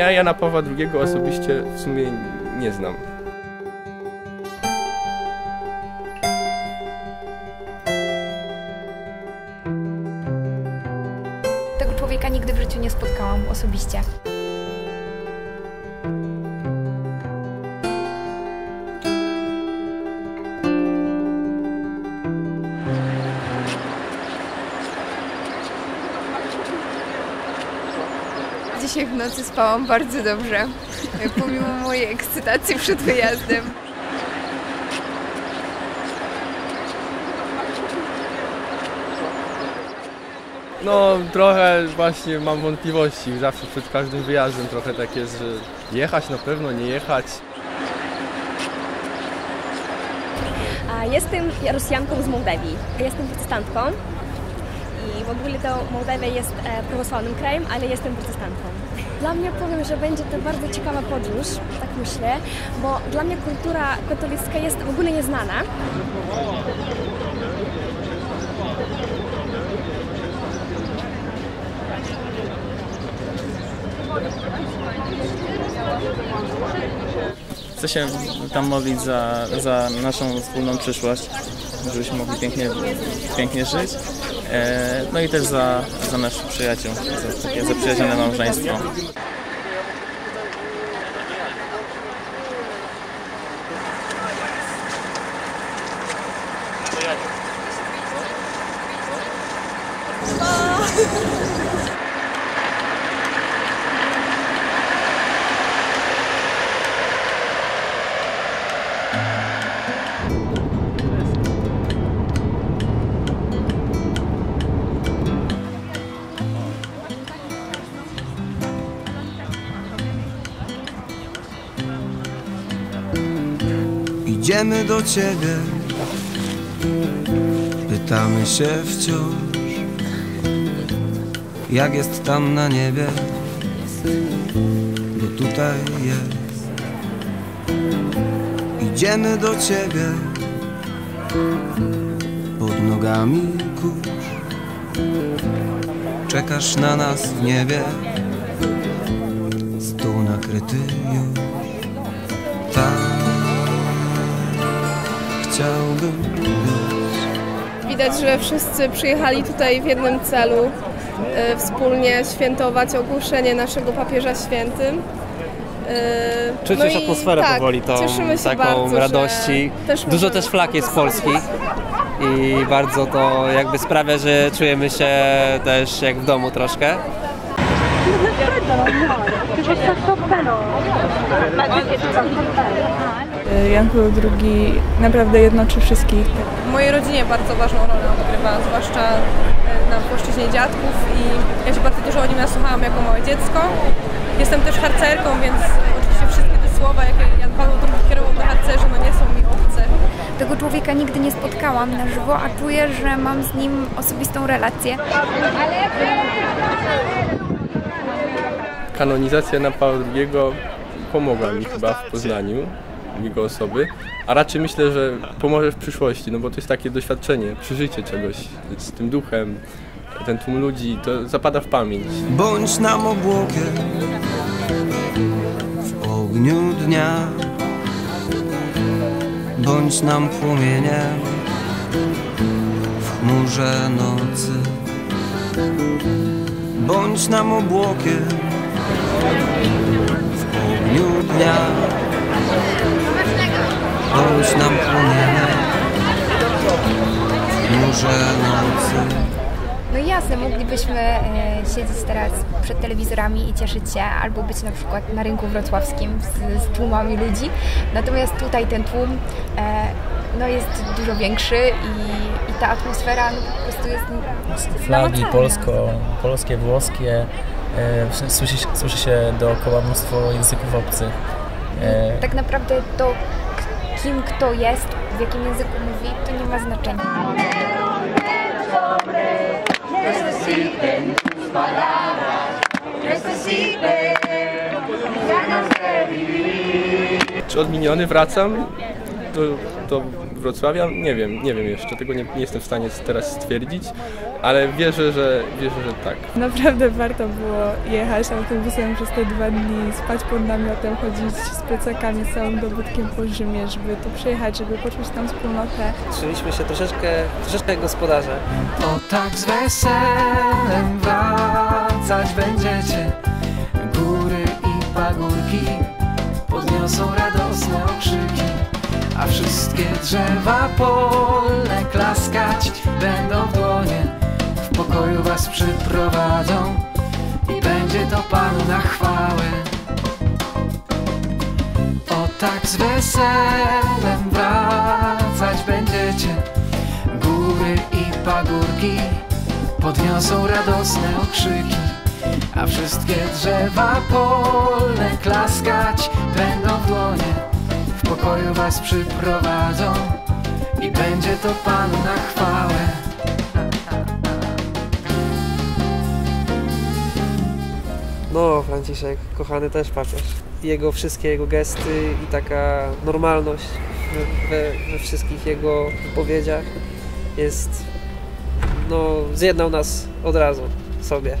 Ja Jana Pawła II osobiście w sumie nie znam. Tego człowieka nigdy w życiu nie spotkałam osobiście. Dzisiaj w nocy spałam bardzo dobrze, pomimo mojej ekscytacji przed wyjazdem. No trochę właśnie mam wątpliwości, zawsze przed każdym wyjazdem trochę tak jest, że jechać na pewno, nie jechać. A Jestem Rosjanką z Mołdawii. Jestem protestantką i w ogóle to Mołdawia jest e, prawosławnym krajem, ale jestem protestantką. Dla mnie powiem, że będzie to bardzo ciekawa podróż, tak myślę, bo dla mnie kultura katolicka jest w ogóle nieznana. Chcę się tam modlić za, za naszą wspólną przyszłość, żebyśmy mogli pięknie, pięknie żyć. E, no i też za, za naszych przyjaciół, za takie zaprzyjaźnione małżeństwo. Idziemy do ciebie, pytamy się wciąż, jak jest tam na niebie, bo tutaj jest. Idziemy do ciebie, pod nogami kurz, czekasz na nas w niebie, stół nakryty już. Widać, że wszyscy przyjechali tutaj w jednym celu, e, wspólnie świętować ogłoszenie naszego papieża świętym. E, Czuć no już atmosferę tak, powoli, tą cieszymy się taką bardzo, radości. Też Dużo też flag jest polskich i bardzo to jakby sprawia, że czujemy się też jak w domu troszkę. Jan Paweł II naprawdę jednoczy wszystkich. W mojej rodzinie bardzo ważną rolę odgrywa, zwłaszcza e, na płaszczyźnie dziadków i ja się bardzo dużo o nim nasłuchałam jako małe dziecko. Jestem też harcerką, więc oczywiście wszystkie te słowa, jakie Jan Paweł II kierował do harcerzy, no nie są mi obce. Tego człowieka nigdy nie spotkałam na żywo, a czuję, że mam z nim osobistą relację. Kanonizacja Jana Pawła II pomogła mi chyba w poznaniu jego osoby, a raczej myślę, że pomoże w przyszłości, no bo to jest takie doświadczenie, przeżycie czegoś z tym duchem, ten tłum ludzi, to zapada w pamięć. Bądź nam obłokiem w ogniu dnia Bądź nam płomieniem w chmurze nocy Bądź nam obłokiem w ogniu dnia Bądź nam w chmurze nocy. No jasne, moglibyśmy e, siedzieć teraz przed telewizorami i cieszyć się, albo być na przykład na rynku wrocławskim z, z tłumami ludzi. Natomiast tutaj ten tłum e, no jest dużo większy i ta atmosfera no, po prostu jest Flagi polsko, polskie, włoskie, e, słyszy, słyszy się dookoła mnóstwo języków obcych. E, Tak naprawdę to, kim kto jest, w jakim języku mówi, to nie ma znaczenia. Czy odmieniony wracam? To, to Wrocławia? Nie wiem, nie wiem jeszcze, tego nie, nie jestem w stanie teraz stwierdzić, ale wierzę, że, wierzę, że tak. Naprawdę warto było jechać autobusem przez te dwa dni, spać pod namiotem, chodzić z plecakami, z całym dobytkiem po Rzymie, żeby tu przyjechać, żeby poczuć tam wspólnotę. Czuliśmy się troszeczkę, troszeczkę jak gospodarze. To tak z weselem wracać będziecie wszystkie drzewa polne klaskać będą w dłonie. W pokoju was przyprowadzą i będzie to Panu na chwałę. O tak z weselem wracać będziecie. Góry i pagórki podniosą radosne okrzyki, a wszystkie drzewa polne klaskać będą w dłonie. Pokoju was przyprowadzą i będzie to Panu na chwałę. No, Franciszek, kochany też papież. Jego wszystkie jego gesty i taka normalność we, we wszystkich jego wypowiedziach jest, no, zjednał nas od razu sobie.